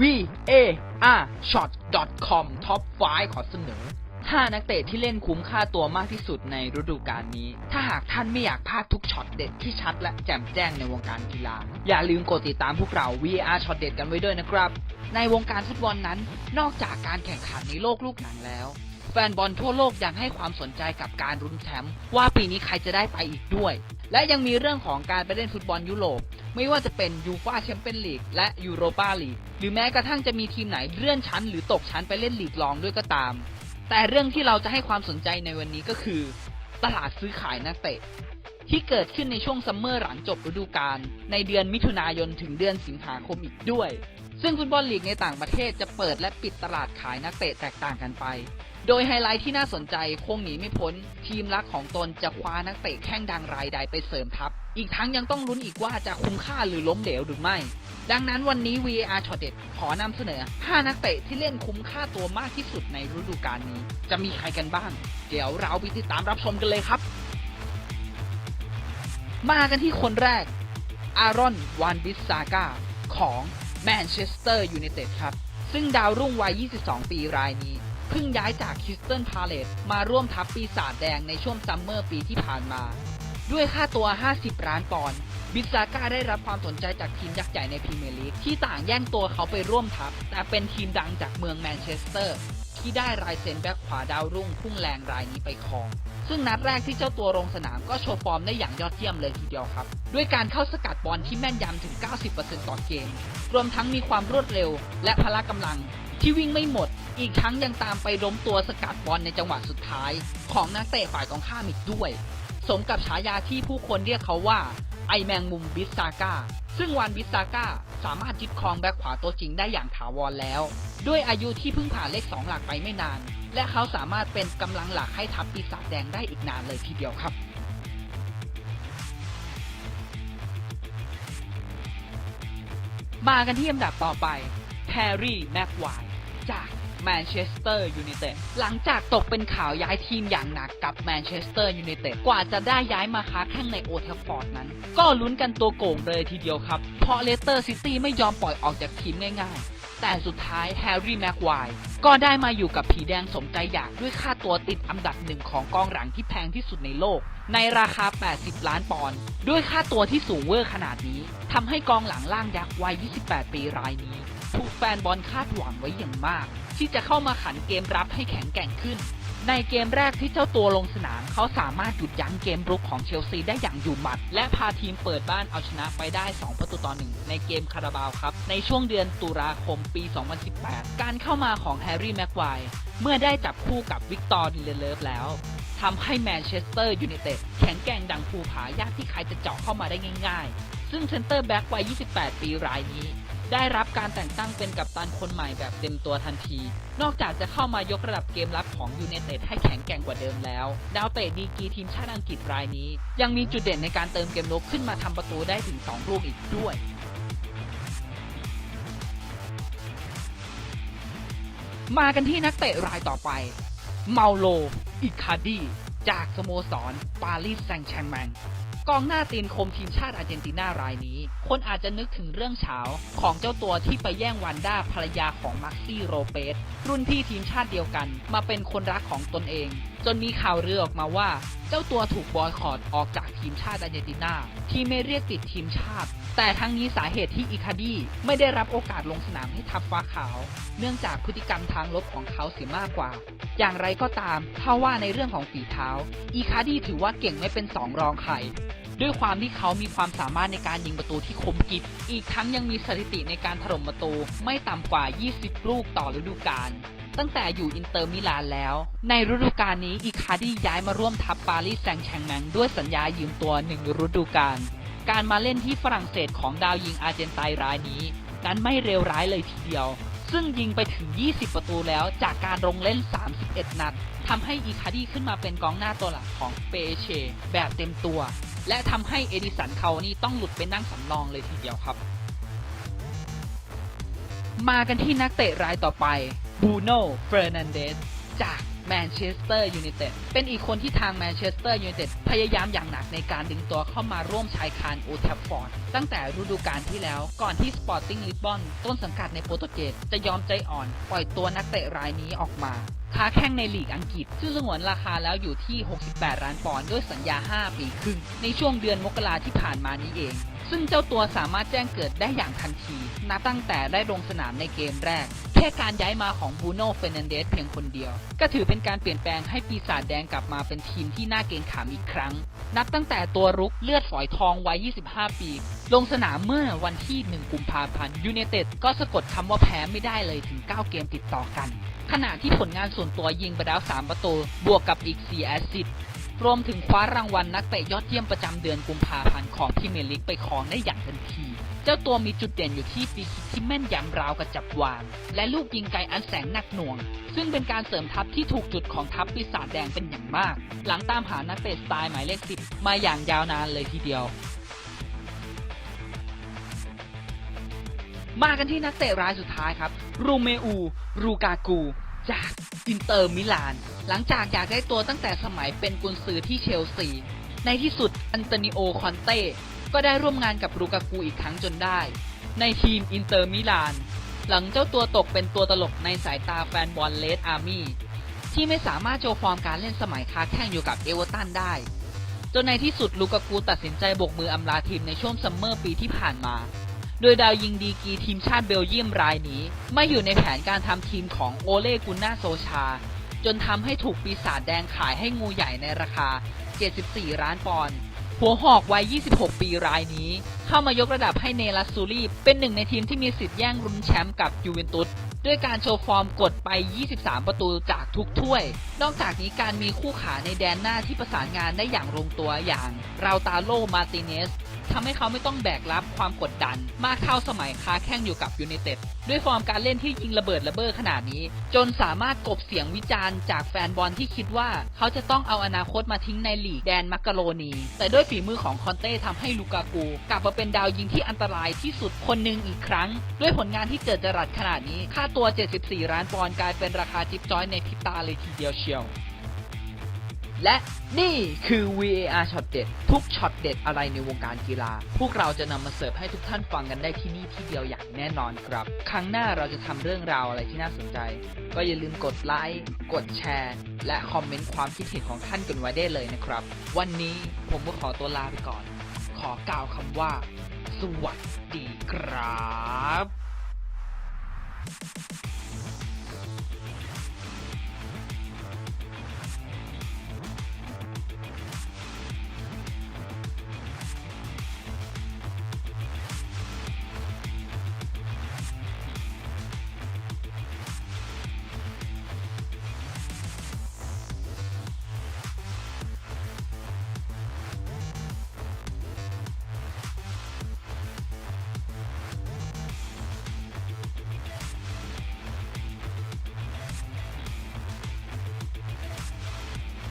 v a r shot com top 5 ขอเสนอ 5 นักเตะที่เล่นคุ้มค่าตัวมากที่สุดในฤดูกาลนี้ ถ้าหากท่านไม่อยากพลาดทุกช็อตเด็ดที่ชัดและแจ่มแจ้งในวงการกีฬา อย่าลืมกดติดตามพวกเรา VR ช็อตเด็ดกันไว้ด้วยนะครับ ในวงการฟุตบอลนั้น นอกจากการแข่งขันในโลกลูกหนังแล้ว แฟนบอลทั่วโลกยังให้ความสนใจกับการรุ้นแชมป์ว่าปีนี้ใครจะได้ไปอีกด้วย และยังมีเรื่องของการไปเล่นฟุตบอลยุโรป ไม่ว่าจะเป็นยูฟ่าแชมเปี้ยนลีกและยูโรปาลีกหรือแม้กระทั่งจะมีทีมไหนเลื่อนชั้น หรือตกชั้นไปเล่นลีกรองด้วยก็ตาม แต่เรื่องที่เราจะให้ความสนใจในวันนี้ก็คือ ตลาดซื้อขายนักเตะที่เกิดขึ้นในช่วงซัมเมอร์หลังจบฤดูกาลในเดือนมิถุนายนถึงเดือนสิงหาคมอีกด้วย ซึ่งฟุตบอลลีกในต่างประเทศจะเปิดและปิดตลาดขายนักเตะแตกต่างกันไป โดยไฮไลท์ที่น่าสนใจคงหนีไม่พ้น ทีมรักของตนจะคว้านักเตะแข้งดังรายใดไปเสริมทัพ อีกทั้งยังต้องลุ้นอีกว่าจะคุ้มค่าหรือล้มเหลวหรือไม่ ดังนั้นวันนี้ VAR ช็อตเด็ดขอนำเสนอ 5 นักเตะที่เล่นคุ้มค่าตัวมากที่สุดในฤดูกาลนี้ จะมีใครกันบ้าง เดี๋ยวเราไปติดตามรับชมกันเลยครับ มากันที่คนแรก อารอนวานบิสซาก้าของ แมนเชสเตอร์ยูไนเต็ดครับ ซึ่งดาวรุ่งวัย 22 ปีรายนี้ เพิ่งย้ายจากคิสตันพาเลตมาร่วมทัพปีศาจแดงในช่วงซัมเมอร์ปีที่ผ่านมา ด้วยค่าตัว 50 ล้านปอนด์บิซาก้าได้รับความสนใจจากทีมยักษ์ใหญ่ในพรีเมียร์ลีกที่ต่างแย่งตัวเขาไปร่วมทัพ แต่เป็นทีมดังจากเมืองแมนเชสเตอร์ ที่ได้รายเซ็นแบ็คขวาดาวรุ่งพุ่งแรงรายนี้ไปครอง ซึ่งนัดแรกที่เจ้าตัวลงสนามก็โชว์ฟอร์มได้อย่างยอดเยี่ยมเลยทีเดียวครับ ด้วยการเข้าสกัดบอลที่แม่นยำถึง 90%ต่อเกม รวมทั้งมีความรวดเร็ว และพละกำลัง ที่วิ่งไม่หมด อีกทั้งยังตามไปล้มตัวสกัดบอลในจังหวะสุดท้าย ของนักเตะฝ่ายตรงข้ามอีกด้วย สมกับฉายาที่ผู้คนเรียกเขาว่าไอแมงมุมบิสซาก้า ซึ่งวานบิสซาก้าสามารถยึดครองแบ็คขวาตัวจริงได้อย่างถาวรแล้ว ด้วยอายุที่เพิ่งผ่านเลขสองหลักไปไม่นาน และเขาสามารถเป็นกำลังหลักให้ทัพปีศาจแดงได้อีกนานเลยทีเดียวครับมากันที่อันดับต่อไปแฮร์รี่แม็กไวร์จาก แมนเชสเตอร์ยูไนเต็ดหลังจากตกเป็นข่าวย้ายทีมอย่างหนักกับแมนเชสเตอร์ยูไนเต็ดกว่าจะได้ย้ายมาค้าแข่งในโอเทลฟอร์ดนั้น ก็ลุ้นกันตัวโก่งเลยทีเดียวครับ เพราะเลสเตอร์ซิตี้ไม่ยอมปล่อยออกจากทีมง่ายๆ แต่สุดท้ายแฮร์รี่แม็กไวร์ก็ได้มาอยู่กับผีแดงสมใจอยากด้วยค่าตัวติดอันดับหนึ่งของกองหลังที่แพงที่สุดในโลก ในราคา 80 ล้านปอนด์ด้วยค่าตัวที่สูงเวอร์ขนาดนี้ทำให้กองหลังล่างยักษ์วัย 28 ปีรายนี้ แฟนบอลคาดหวังไว้อย่างมาก ที่จะเข้ามาขันเกมรับให้แข็งแกร่งขึ้น ในเกมแรกที่เจ้าตัวลงสนาม เขาสามารถหยุดยั้งเกมรุกของเชลซีได้อย่างอยู่หมัด และพาทีมเปิดบ้านเอาชนะไปได้ 2 ประตูต่อหนึ่งในเกมคาราบาวครับ ในช่วงเดือนตุลาคมปี 2018 การเข้ามาของแฮร์รี่แม็กไวร์เมื่อได้จับคู่กับวิกตอร์ดิเลเลิฟแล้วทำให้แมนเชสเตอร์ยูไนเต็ดแข็งแกร่งดังภูผายากที่ใครจะเจาะเข้ามาได้ง่าย ๆ ซึ่งเซนเตอร์แบ็กวัย 28 ปีรายนี้ ได้รับการแต่งตั้งเป็นกัปตันคนใหม่แบบเต็มตัวทันที นอกจากจะเข้ามายกระดับเกมรับของยู n นเต็ดให้แข็งแกร่งกว่าเดิมแล้ว ดาวเตะดีกีทีมชาติอังกฤษรายนี้ ยังมีจุดเด่นในการเติมเกมลุกขึ้นมาทำประตูได้ถึง 2 ลูกอีกด้วยมากันที่นักเตะรายต่อไป เมาโล อิคาดี จากสโมสร ปารีสแซงต์แชร์แมง กองหน้าตีนคมทีมชาติอาร์เจนตินารายนี้ คนอาจจะนึกถึงเรื่องเช้าของเจ้าตัวที่ไปแย่งวันด้าภรรยาของมาร์ซี่โรเปสรุ่นพี่ทีมชาติเดียวกัน มาเป็นคนรักของตนเองจนมีข่าวเรือออกมาว่า เจ้าตัวถูกบอยคอรดออกจากทีมชาติอาร์เจนตินาที่ไม่เรียกติดทีมชาติ แต่ทั้งนี้สาเหตุที่อิคาดีไม่ได้รับโอกาสลงสนามให้ทัพฟ้าขาว เนื่องจากพฤติกรรมทางลบของเขาเสียมากกว่า อย่างไรก็ตามถ้าว่าในเรื่องของฝีเท้าอีคาดีถือว่าเก่งไม่เป็นสองรองใครด้วยความที่เขามีความสามารถในการยิงประตูที่คมกริบอีกทั้งยังมีสถิติในการถล่มประตูไม่ต่ำกว่า 20 ลูกต่อฤดูกาล ตั้งแต่อยู่อินเตอร์มิลานแล้ว ในฤดูกาลนี้อีคาร์ดี้ย้ายมาร่วมทัพปารีสแซงต์แชร์แมงด้วยสัญญายืมตัวหนึ่งฤดูกาลการมาเล่นที่ฝรั่งเศสของดาวยิงอาร์เจนไตน์รายนี้ นั้นไม่เลวร้ายเลยทีเดียว ซึ่งยิงไปถึง 20 ประตูแล้วจากการลงเล่น 31 นัดทำให้อีคาร์ดี้ขึ้นมาเป็นกองหน้าตัวหลักของเปเช แบบเต็มตัว และทำให้เอดิสันเขานี่ต้องหลุดไปนั่งสำรองเลยทีเดียวครับ มากันที่นักเตะรายต่อไป บูโน่เฟอร์นันเดสจากแมนเชสเตอร์ยูไนเต็ดเป็นอีกคนที่ทางแมนเชสเตอร์ยูไนเต็ดพยายามอย่างหนักในการดึงตัวเข้ามาร่วมชายคาโอทัฟฟอร์ดตั้งแต่ฤดูกาลที่แล้วก่อนที่สปอร์ติ้งลิสบอนต้นสังกัดในโปรตุเกสจะยอมใจอ่อน ปล่อยตัวนักเตะรายนี้ออกมาค้าแข่งในลีกอังกฤษ ซึ่งสงวนราคาแล้วอยู่ที่ 68 ล้านปอนด์ด้วยสัญญา 5 ปีครึ่ง ในช่วงเดือนมกราที่ผ่านมานี้เอง ซึ่งเจ้าตัวสามารถแจ้งเกิดได้อย่างทันทีนับตั้งแต่ได้ลงสนามในเกมแรก แค่การย้ายมาของบูโน่เฟรนันเดสเพียงคนเดียว ก็ถือเป็นการเปลี่ยนแปลงให้ปีศาจแดงกลับมาเป็นทีมที่น่าเกรงขามอีกครั้ง นับตั้งแต่ตัวรุกเลือดฝอยทองวัย 25 ปี ลงสนามเมื่อวันที่ 1 กุมภาพันธ์ยูเนเต็ดก็สะกดคำว่าแพ้ไม่ได้เลยถึง 9 เกมติดต่อกัน ขณะที่ผลงานส่วนตัวยิงไปแล้ว 3 ประตู บวกกับอีก 4 แอสซิสต์รวมถึงคว้ารางวัลนักเตะยอดเยี่ยมประจำเดือนกุมภาพันธ์ของพรีเมียร์ลีกไปครองได้อย่างทันที จ้าตัวมีจุดเด่นอยู่ที่ฟรีคิกที่แม่นยำราวกับจับวาง และลูกยิงไกลอันแสงหนักหน่วง ซึ่งเป็นการเสริมทัพที่ถูกจุดของทัพปีศาจแดงเป็นอย่างมาก หลังตามหานักเตะสไตล์หมายเลขสิบมาอย่างยาวนานเลยทีเดียว มากันที่นักเตะรายสุดท้ายครับ รูเมอู รูกากู จากอินเตอร์มิลาน หลังจากอยากได้ตัวตั้งแต่สมัยเป็นกุนซือที่เชลซีในที่สุดอันโตนิโอคอนเต้ ก็ได้ร่วมงานกับรูกากูอีกครั้งจนได้ ในทีมอินเตอร์มิลาน หลังเจ้าตัวตกเป็นตัวตลกในสายตาแฟนบอลเลดอาร์มี่ที่ไม่สามารถโชว์ฟอร์มการเล่นสมัยค้าแข่งอยู่กับเอเวอร์ตันได้ จนในที่สุดลูกากูตัดสินใจบกมืออำลาทีมในช่วงซัมเมอร์ปีที่ผ่านมา โดยดาวยิงดีกีทีมชาติเบลเยียมรายนี้ ไม่อยู่ในแผนการทำทีมของโอเลกุนนาโซชา จนทำให้ถูกปีศาจแดงขายให้งูใหญ่ในราคา 74 ล้านปอนด์ หัวหอกวัย 26 ปีรายนี้ เข้ามายกระดับให้เนลัสซูรีเป็นหนึ่งในทีมที่มีสิทธิ์แย่งรุนแชมป์กับยูเวนตุสด้วยการโชว์ฟอร์มกดไป 23 ประตูจากทุกถ้วย นอกจากนี้การมีคู่ขาในแดนหน้าที่ประสานงานได้อย่างลงตัวอย่าง ราตาโลมาติเนส ทำให้เขาไม่ต้องแบกรับความกดดัน มากเท่าสมัยค้าแข่งอยู่กับยูไนเต็ดด้วยฟอร์มการเล่นที่ยิงระเบิดระเบ้อขนาดนี้ จนสามารถกบเสียงวิจารณ์จากแฟนบอลที่คิดว่า เขาจะต้องเอาอนาคตมาทิ้งในลีกแดนมักกะโรนี แต่ด้วยฝีมือของคอนเต้ทำให้ลูกากู กลับมาเป็นดาวยิงที่อันตรายที่สุดคนหนึ่งอีกครั้ง ด้วยผลงานที่เจิดจรัสขนาดนี้ ค่าตัว 74ล้านปอนด์กลายเป็นราคาจิ๊บจ้อยในพริบตาเลยทีเดียวเชียว และนี่คือ VAR ช็อตเด็ด ทุกช็อตเด็ดอะไรในวงการกีฬา พวกเราจะนำมาเสิร์ฟให้ทุกท่านฟังกันได้ที่นี่ที่เดียวอย่างแน่นอนครับ ครั้งหน้าเราจะทำเรื่องราวอะไรที่น่าสนใจ ก็อย่าลืมกดไลค์ กดแชร์ และคอมเมนต์ความคิดเห็นของท่านกันไว้ได้เลยนะครับ วันนี้ผมก็ขอตัวลาไปก่อน ขอกล่าวคำว่า สวัสดีครับ